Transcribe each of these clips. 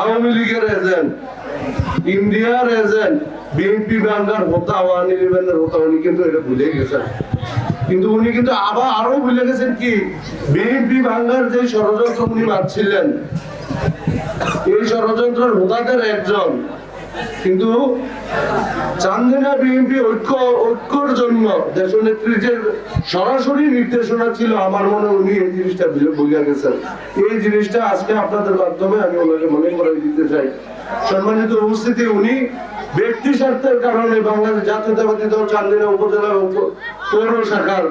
আওয়ামী লীগের এজেন্ট, ইন্ডিয়ার agent, BNP banker হতা ওয়ান ইলেভেনের হতা উনি কিন্তু এটা ভুলে গেছেন। কিন্তু উনি কিন্তু আবার আরও ভুলে গেছেন কি, বিএনপি ভাঙ্গার যে ষড়যন্ত্র উনি মারছিলেন, এই ষড়যন্ত্রের হোতাদের একজন কিন্তু চান্দিনা বিএনপি ঐক্য, ঐক্যর জন্য দেশনেত্রীদের সরাসরি নির্দেশনা ছিল, আমার মনে উনি এই জিনিসটা বুঝে গেছেন। এই জিনিসটা আজকে আপনাদের মাধ্যমে আমি ওনাকে মনে করে দিতে চাই। সম্মানিত উপস্থিতি, উনি ব্যক্তি স্বার্থের কারণে বাংলাদেশ জাতীয়তাবাদী দল চান্দিনা উপজেলা পৌর শাখার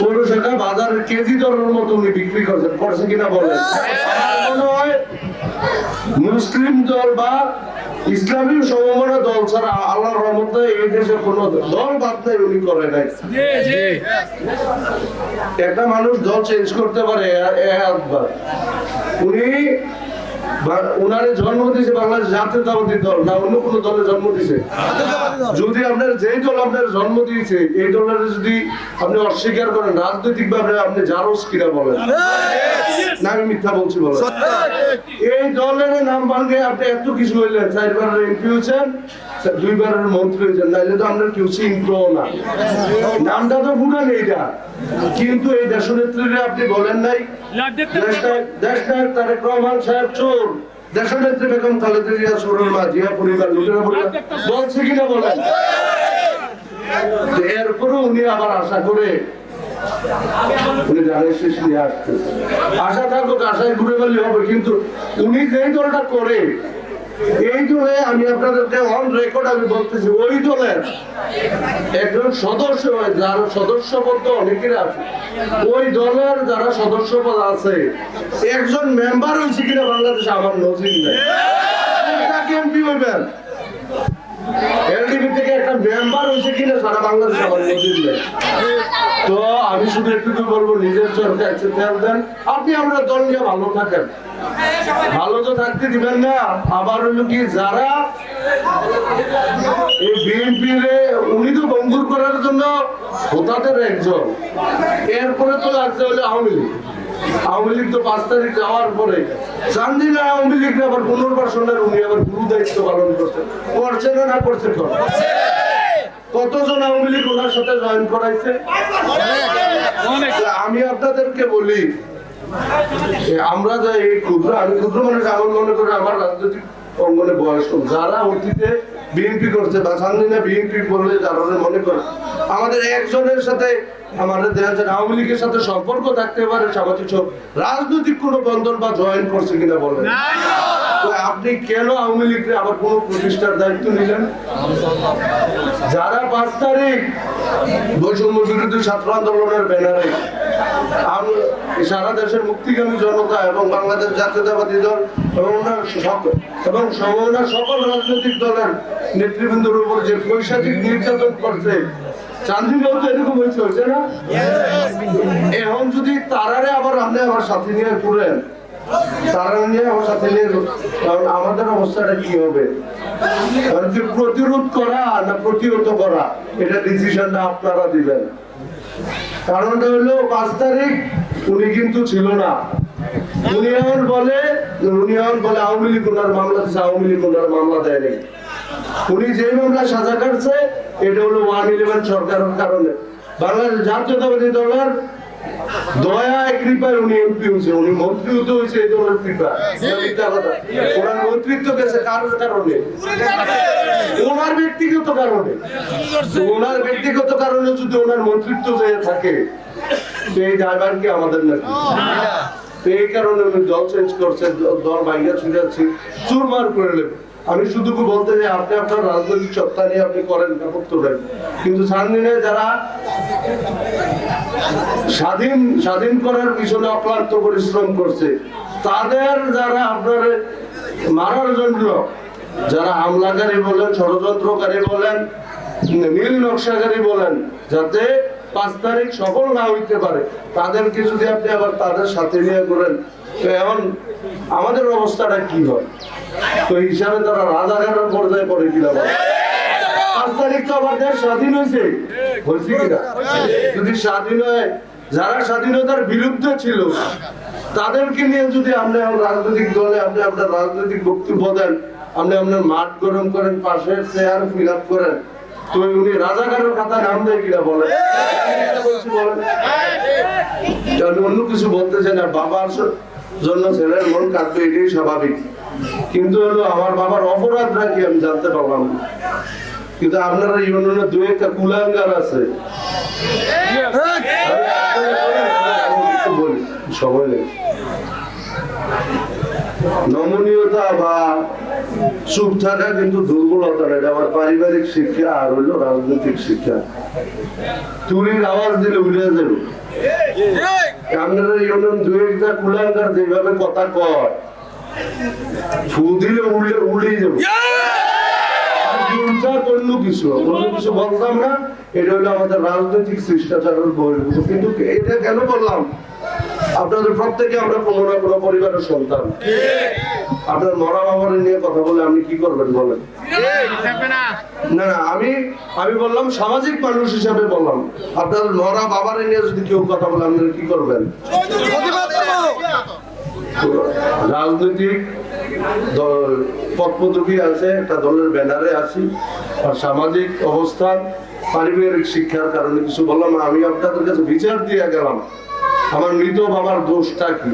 পৌর শাখা বাজার কেজি দরের মতো উনি বিক্রি করছেন। করছে কিনা বলেন? মুসলিম দল বা ইসলামী সমমনা দল ছাড়া আল্লাহর রহমতে এই দেশে কোন দল বাদ নাই উনি করে নাই। একটা মানুষ দল চেঞ্জ করতে পারে উনি উনারে জন্ম দিয়েছে বাংলাদেশ জাতীয়তাবাদী দল না অন্য কোনো দলে জন্ম দিয়েছে? যদি আপনার যেই দল আপনার জন্ম দিয়েছে এই দলের যদি আপনি অস্বীকার করেন রাজনৈতিক ভাবে আপনি জারস কিনা বলেন? না আমি মিথ্যা বলছি বলেন। এই দলের নাম ভাঙে আপনি এত কিছু হইলেন চারবারের এমপি হয়েছেন দুইবারের মন্ত্রী হয়েছেন নাইলে তো আমরা কেউ চিনতো না। নামটা তো ভুটান এইটা। কিন্তু এই দেশনেত্রীরা আপনি বলেন নাই দেশনায়ক দেশনায়ক তারেক রহমান সাহেব চোর। দেশনেত্রী বেগম খালেদা জিয়া সরুর মা, জিয়া পরিবার বলে বলছে কিনা বলেন? এরপরে উনি আবার আশা করে নিয়ে আশা থাকুক, আশায় ঘুরে গেলে হবে, কিন্তু উনি যেই দলটা করে এই দলে আমি আপনাদেরকে অন রেকর্ড আমি বলতেছি, ওই দলের একজন সদস্য যার সদস্য পদ অনেকের আছে। ওই দলের যারা সদস্য পদ আছে, একজন মেম্বার হয়েছে কিনা বাংলাদেশে আমার নজির নেই। এমপি হইবেন। তো আমি শুধু বলব, নিজের দেন। আপনি আমরা দল নিয়ে ভালো থাকেন। ভালো তো থাকতে দিবেন না। আবার হলো কি, যারা উনি তো বন্ধুর করার জন্য হোতাদের একজন। এরপরে তো লাগছে হলো আওয়ামী লীগ। আওয়ামী লীগ তো পাঁচ তারিখ যাওয়ার পরে চান্দিনা আওয়ামী লীগ আবার উনি আবার গুরু দায়িত্ব পালন করছেন। করছেন না করছেন কর কতজন আওয়ামী লীগ ওনার সাথে জয়েন করাইছে? আমি আপনাদেরকে বলি আমরা যে এই ক্ষুদ্র, আমি ক্ষুদ্র মানুষ, আমার মনে করি আমার রাজনৈতিক অঙ্গনে বয়স যারা অতীতে বিএনপি করছে, বা সান্দিনা বিএনপি বলে যারা মনে করে। আমাদের একজনের সাথে, আমাদের দেখা আওয়ামী লীগের সাথে সম্পর্ক থাকতে পারে সামাজিক রাজনৈতিক কোনো বন্ধন বা জয়েন করছে কিনা বলেন। তো আপনি কেন আওয়ামী লীগের আবার কোন প্রতিষ্ঠার দায়িত্ব নিলেন? যারা পাঁচ তারিখ বৈষম্য বিরোধী ছাত্র আন্দোলনের ব্যানারে সারা দেশের মুক্তিগামী জনতা এবং বাংলাদেশ জাতীয়তাবাদী দল এবং এবং সমন্বয় সকল রাজনৈতিক দলের নেতৃবৃন্দের উপর যে পৈশাচিক নির্যাতন করছে এখন যদি তারারে আবার আপনি আবার সাথে নিয়ে ঘুরেন এটা হলো ছিল না। বলে বলে, আওয়ামী লীগ ওনার মামলা দিচ্ছে আওয়ামী লীগ ওনার মামলা দেয়নি। উনি যে মামলা সাজা কাটছে, এটা হলো ওয়ান ইলেভেন সরকারের কারণে। বাংলাদেশ জাতীয়তাবাদী দলের দয়ায় কৃপায় উনি এমপি হয়েছে উনি মন্ত্রী হতে হয়েছে এই দলের কৃপা। ওনার মন্ত্রিত্ব গেছে কার কারণে? ওনার ব্যক্তিগত কারণে। ওনার ব্যক্তিগত কারণে যদি ওনার মন্ত্রিত্ব হয়ে থাকে এই ড্রাইভার কি আমাদের নাকি? এই কারণে উনি দল চেঞ্জ করছে দল ভাইয়া ছুটাচ্ছি চুরমার করে নেবে। আমি শুধু বলতে চাই আপনি আপনার রাজনৈতিক সত্তা নিয়ে আপনি করেন কিন্তু সামনে যারা স্বাধীন স্বাধীন করার পিছনে অক্লান্ত পরিশ্রম করছে। তাদের যারা আপনার মারার জন্য, যারা হামলাকারী বলেন, ষড়যন্ত্রকারী বলেন, নীল নকশাকারী বলেন, যাতে পাঁচ তারিখ সফল না হইতে পারে, তাদেরকে যদি আপনি আবার তাদের সাথে নিয়ে করেন তো এখন আমাদের অবস্থাটা কি হয়? তো হিসাবে তারা রাজাঘাটের পর্যায়ে পড়ে কিনা? পাঁচ তারিখ তো আমার দেশ স্বাধীন হয়েছে হয়েছে কিনা যদি স্বাধীন হয়, যারা স্বাধীনতার বিরুদ্ধে ছিল, তাদেরকে নিয়ে যদি আপনি রাজনৈতিক দলে, আপনি আপনার রাজনৈতিক বক্তব্য দেন, আপনি আপনার মাঠ গরম করেন পাশে চেয়ার ফিল আপ করেন, তো উনি রাজাকারের খাতা নাম দেয় কিনা বলেন? বলছি অন্য কিছু বলতেছে না, বাবার জন্য ছেলের মন কাঁদবে, এটাই স্বাভাবিক। কিন্তু হলো আমার বাবার অপরাধটা কি আমি জানতে পারলাম। কিন্তু আপনারা ইউনিয়নে দু একটা কুলাঙ্গার আছে। সময় নমনীয়তা বা চুপ থাকা কিন্তু দুর্বলতা এটা আমার পারিবারিক শিক্ষা আর হইল রাজনৈতিক শিক্ষা। তুলির আওয়াজ দিলে উড়ে যাবে। আপনারা ইউনিয়ন দু একটা কুলাঙ্গার যেভাবে কথা কয়, ফু দিলে উড়লে উড়েই যাবে। অন্য কিছু অন্য কিছু বলতাম না, এটা হলো আমাদের রাজনৈতিক শিষ্টাচারের বহির্ভূত। কিন্তু এটা কেন বললাম? আপনাদের প্রত্যেকে আমরা কোনো না কোনো পরিবারের সন্তান। আপনার মরা বাবার নিয়ে কথা বলে আপনি কি করবেন বলেন? না না, আমি আমি বললাম সামাজিক মানুষ হিসাবে বললাম। আপনার মরা বাবার নিয়ে যদি কেউ কথা বলে, আপনারা কি করবেন? রাজনৈতিক দল- পথপদবী আছে, একটা দলের ব্যানারে আছি। আর সামাজিক অবস্থান পারিবারিক শিক্ষার কারণে কিছু বললাম। আমি আপনাদের কাছে বিচার দিয়ে গেলাম। আমার মৃত বাবার দোষটা কি?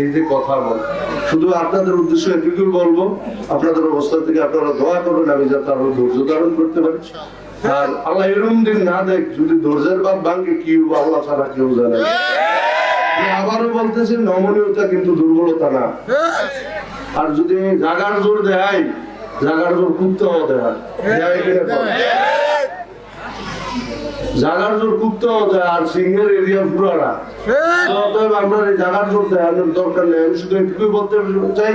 এই যে কথা বল। শুধু আপনাদের উদ্দেশ্য এটুকুই বলব, আপনাদের অবস্থা থেকে আপনারা দোয়া করবেন, আমি যাতে আরও ধৈর্য ধারণ করতে পারি। আর আল্লাহ এরম দিন না দেখ, যদি ধৈর্যের বাদ ভাঙ্গে কি হব আল্লাহ ছাড়া কেউ জানে আবারও বলতেছি, নমনীয়তা কিন্তু দুর্বলতা না। আর যদি জাগার জোর দেয় জাগার জোর জাগার জোর আর সিংহের এরিয়া পুরানা অতএব আমরা এই জাগার জোর দেওয়ানোর দরকার নেই। আমি শুধু এটুকুই বলতে চাই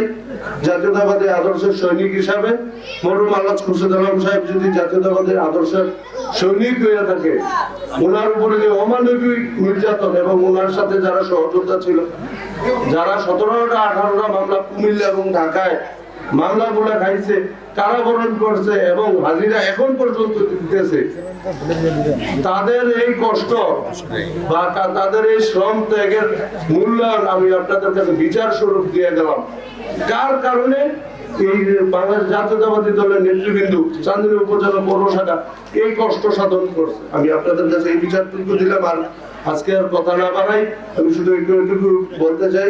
জাতীয়তাবাদী আদর্শের সৈনিক হিসাবে মরুম আল্লাহ খুরশেদ আলম সাহেব যদি জাতীয়তাবাদী আদর্শের সৈনিক হয়ে থাকে ওনার উপরে যে অমানবিক নির্যাতন এবং ওনার সাথে যারা সহযোদ্ধা ছিল যারা সতেরোটা আঠারোটা মামলা কুমিল্লা এবং ঢাকায় মামলাগুলো খাইছে, কারাবরণ করছে এবং হাজিরা এখন পর্যন্ত দিতেছে। তাদের এই কষ্ট বা তাদের এই শ্রম ত্যাগের মূল্যায়ন আমি আপনাদের কাছে বিচার স্বরূপ দিয়ে গেলাম। কার কারণে? এই বাংলাদেশ জাতীয়তাবাদী দলের চান্দিনী উপজেলা এই কষ্ট সাধন করছে। আমি আপনাদের কাছে এই দিলাম আর আজকে আর কথা না বাড়াই, আমি শুধু একটু একটু বলতে চাই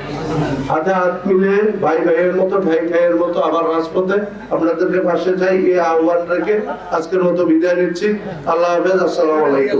হাতে হাত মিলে ভাই ভাইয়ের মতো, ভাই ভাইয়ের মতো আবার রাজপথে আপনাদেরকে পাশে চাই এই আহ্বান রেখে আজকের মতো বিদায় নিচ্ছি। আল্লাহ হাফেজ, আসসালামু আলাইকুম।